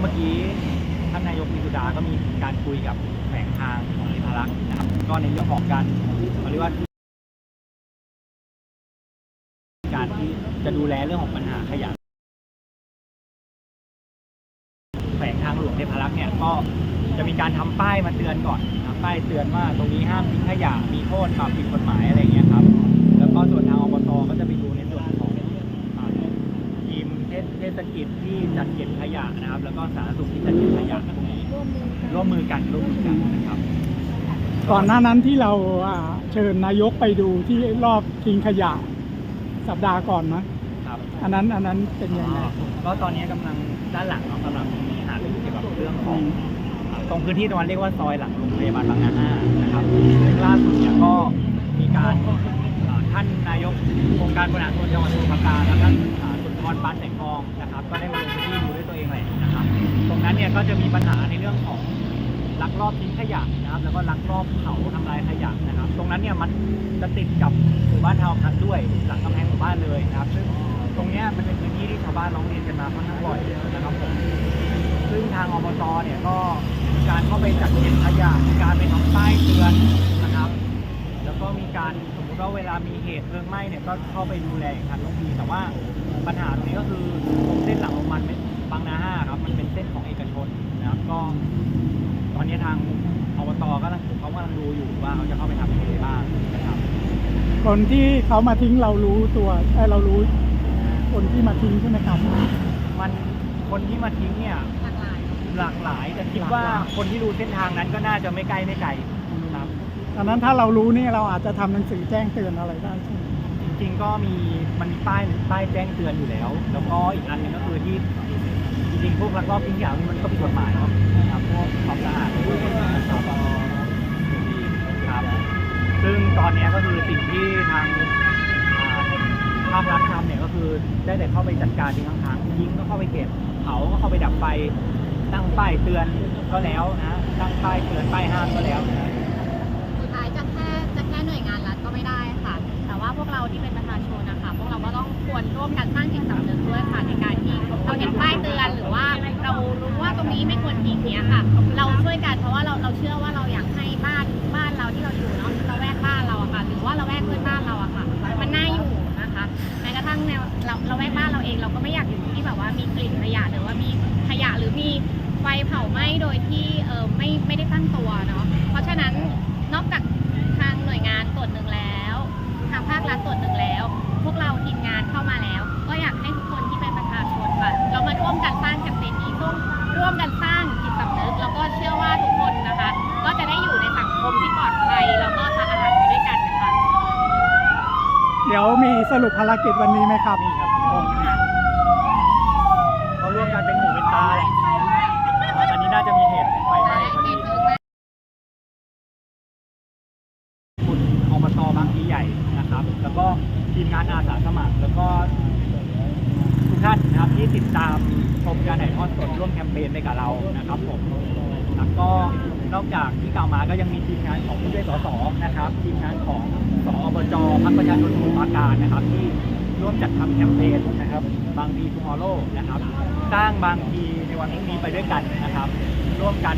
เมื่อกี้ท่านนายกวิสุดาก็มีการคุยกับแฝงทางของนิพารักษ์นะครับ ก็ในเรื่องของการเขาเรียกว่าการที่จะดูแลเรื่องของปัญหาขยะแฝงทางหลวงเทพารักษ์เนี่ยก็จะมีการทำป้ายมาเตือนก่อนนะป้ายเตือนว่าตรงนี้ห้ามทิ้งขยะมีโทษปรับผิดกฎหมายอะไรเงี้ยครับแล้วก็ส่วนทางอบตก็จะไปดูในส่วนของทีมเทศเทศกิจที่ เก็บขยะนะครับ แล้วก็สาธารณสุขที่จัดเก็บขยะตรงนี้ร่วมมือกันร่วมมือกันนะครับ ก่อนหน้านั้นที่เราอ่าเชิญนายกไปดูที่รอบทิ้งขยะสัปดาห์ก่อนนะครับ อันนั้นอันนั้นเป็นยังไง ก็ตอนนี้กำลังด้านหลังเนาะกำลังมีหารือเกี่ยวกับเรื่องของอ่าตรงพื้นที่ตรงนั้นเรียกว่าซอยหลังโรงพยาบาลบางนาห้านะครับซึ่งล่าสุดเนี่ยก็มีการอ่าท่านนายกโครงการบริหารส่วนจังหวัดสมุทรปราการและท่าน อ่าสุนทรปานแสงทองนะครับ ก็ได้มาลงพื้นที่ดูด้วยตัวเองเลยนะครับ ตรงนั้นเนี่ยก็จะมีปัญหาในเรื่องของลักลอบทิ้งขยะนะครับ แล้วก็ลักลอบเผาทำลายขยะนะครับ ตรงนั้นเนี่ยมันจะติดกับหมู่บ้านทาวน์พันด้วยหลังกำแพงหมู่บ้านเลยนะครับ ซึ่งตรงเนี้ยมันเป็นพื้นที่ที่ชาวบ้านร้องเรียนกันมาค่อนข้างบ่อยนะครับผมซึ่งทางอบตเนี่ยก็มีการเข้าไปจัดเก็บขยะมีการไปทำป้ายเตือน ก็มีการสมมติว่าเวลามีเหตุเพลิงไหม้เนี่ยก็เข้าไปดูแลอย่างทันท่วงทีแต่ว่าปัญหาตรงนี้ก็คือตรงเส้นหลังโรงพยาบาลบางนาห้าครับ มันเป็นเส้นของเอกชนนะครับก็ ตอนนี้ทางอบตก็กำลังเขากำลังดูอยู่ว่าเขาจะเข้าไปทำยังไงได้บ้างนะครับคนที่เขามาทิ้งเรารู้ตัวเอ้ยเรารู้คนที่มาทิ้งใช่ไหมครับ มันคนที่มาทิ้งเนี่ยหลากหลายแต่คิดว่าหลากหลายคนที่รู้เส้นทางนั้นก็น่าจะไม่ใกล้ไม่ไกลครับ อันนั้นถ้าเรารู้นี่เราอาจจะทำหนังสือแจ้งเตือนอะไรได้ใช่ไหมจริงๆก็มีมันมีป้ายป้ายแจ้งเตือนอยู่แล้ว แล้วก็อีกอันหนึงก็คือที่จริงๆพวกลักลอบทิ้งขยะนี่มันก็ผิดกฎหมายเนาะนะครับพวกความสะอาดนะครับครับซึ่งตอนนี้ก็คือสิ่งที่ทางภาครัฐทำเนี่ยก็คือได้แต่เข้าไปจัดการทิ้งข้างยิงก็เข้าไปเก็บเผาก็เข้าไปดับไฟตั้งป้ายเตือนก็แล้วนะตั้งป้ายเตือนป้ายห้ามก็แล้วนะ สุดท้าจะแค่จะแค่หน่วยงานรัฐก็ไม่ได้ค่ะ แต่ว่าพวกเราที่เป็นประชาชนนะคะ พวกเราก็ต้องควรร่วมกันสร้างจิตสำนึกด้วยค่ะในการที่เราเห็นป้ายเตือนหรือว่าเรารู้ว่าตรงนี้ไม่ควรทิ้งเนี้ยค่ะ เราช่วยกันเพราะว่าเราเราเชื่อว่าเราอยากให้บ้านบ้านเราที่เราอยู่เนาะเราแวกบ้านเราอะค่ะ หรือว่าเราแวกเพื่อนบ้านเราอะค่ะ มันน่าอยู่นะคะแม้กระทั่งแนวเราเราแวกบ้านเราเองเราก็ไม่อยากอยู่ที่แบบว่ามีกลิ่นขยะหรือว่ามีขยะหรือมีไฟเผาไหม้โดยที่เออไม่ไม่ได้ตั้งตัวเนาะ ดี๋ยวมีสรุปภารกิจวันนี้ไหมครับนี่ครับเขาร่วมกันเป็นหูเป็นตาแหละอันนี้น่าจะมีเหตุไฟไหม้พอดีคุณอบตบางพีใหญ่นะครับ แล้วก็ทีมงานอาสาสมัคร แล้วก็ทุกท่านนะครับที่ติดตามชมการถ่ายทอดสดร่วมแคมเปญไปกับเรานะครับผมแล้วก็ นอกจากที่กล่าวมาก็ยังมีทีมงานของผู้ช่วยสสนะครับ ทีมงานของสอบจพักประชาชนสมุทรปราการนะครับ ที่ร่วมจัดทำแคมเปญนะครับ บางพีทูมอร์โลนะครับ สร้างบางพีในวันพรุ่งนี้ไปด้วยกันนะครับ ร่วมกัน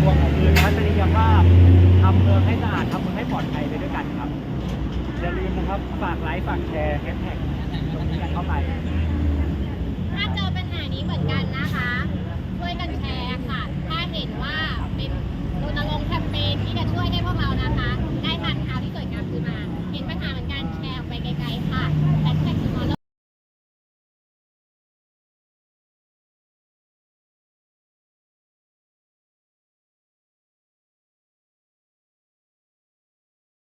ทวงคืนทัศนียภาพทำเมืองให้สะอาดทำเมืองให้ปลอดภัยไปด้วยกันครับอย่าลืมนะครับฝากไลค์ฝากแชร์แฮชแท็กตรงนี้กันเข้าไป